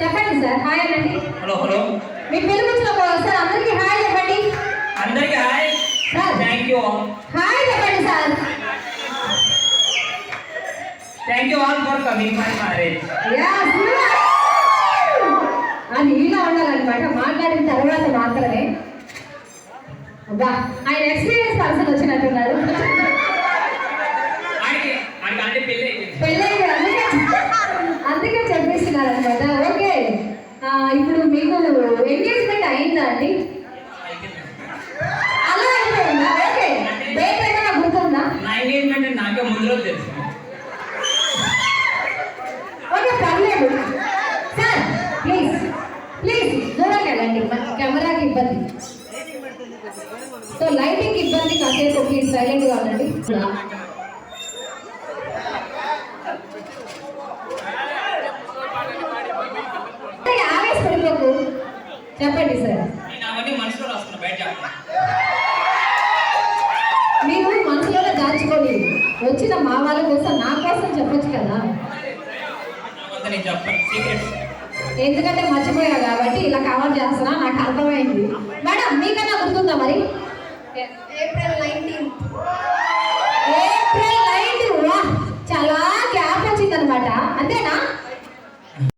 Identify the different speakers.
Speaker 1: చెప్పండి sir hi అనండి
Speaker 2: hello hello.
Speaker 1: మీ పిలుపు వచ్చిన సార్ అందరికీ హాయ్ చెప్పండి.
Speaker 2: అందరికి hi.
Speaker 1: Sir
Speaker 2: thank you
Speaker 1: hi చెప్పండి sir.
Speaker 2: Thank you all for coming my marriage.
Speaker 1: అది ఇలా ఉండాలన్నమాట. మాట్లాడిన తర్వాత మాత్రమే. అబ్బా ఆయన ఎక్స్పీరియన్స్ పర్సన్ వచ్చినట్టున్నారు.
Speaker 2: పెళ్ళి
Speaker 1: అయిందా అండి. అలా అయిపోయిందా? ఓకే. డేట్ ఏమైనా గుర్తుందా?
Speaker 2: నా ఎంగేజ్మెంట్ నాకే ముందు రోజు తెలుసు.
Speaker 1: ఓకే పర్లేదు. సార్ ప్లీజ్ ప్లీజ్ దూరంగా వెళ్ళండి. కెమెరాకి ఇబ్బంది. సో లైటింగ్ ఇబ్బంది కాసేపు ప్లీజ్ సైలెంట్గా ఉండండి. చెప్పండి సార్. మీరు మనసులోనే దాచుకొని వచ్చిన మా వాళ్ళ కోసం నా కోసం చెప్పొచ్చు కదా? ఎందుకంటే మర్చిపోయా కాబట్టి ఇలా కవర్ చేస్తున్నా నాకు అర్థమైంది. మేడం మీకన్నా గుర్తుందా మరి? ఏప్రిల్ నైన్టీన్ ఏప్రిల్ నైన్టీన్ చాలా గ్యాప్ వచ్చిందనమాట అంతేనా?